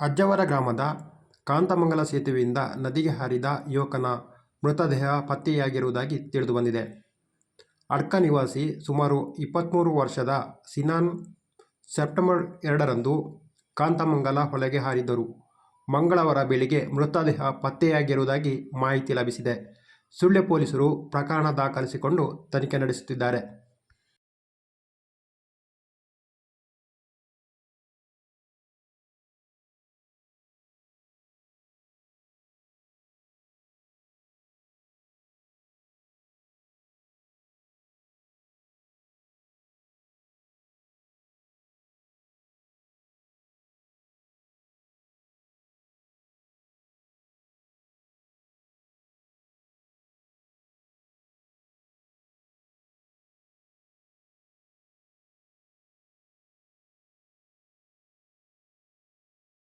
ಅಜ್ಜವರ ಗ್ರಾಮದ ಕಾಂತಮಂಗಲ ಸೇತುವೆಯಿಂದ ನದಿಗೆ ಹಾರಿದ ಯುವಕನ ಮೃತದೇಹ ಪತ್ತೆಯಾಗಿರುವುದಾಗಿ ತಿಳಿದುಬಂದಿದೆ. ಅಡ್ಕ ನಿವಾಸಿ ಸುಮಾರು ಇಪ್ಪತ್ಮೂರು ವರ್ಷದ ಸಿನಾನ್ ಸೆಪ್ಟೆಂಬರ್ ಎರಡರಂದು ಕಾಂತಮಂಗಲ ಹೊಲೆಗೆ ಹಾರಿದ್ದರು. ಮಂಗಳವಾರ ಬೆಳಿಗ್ಗೆ ಮೃತದೇಹ ಪತ್ತೆಯಾಗಿರುವುದಾಗಿ ಮಾಹಿತಿ ಲಭಿಸಿದೆ. ಸುಳ್ಯ ಪೊಲೀಸರು ಪ್ರಕರಣ ದಾಖಲಿಸಿಕೊಂಡು ತನಿಖೆ ನಡೆಸುತ್ತಿದ್ದಾರೆ.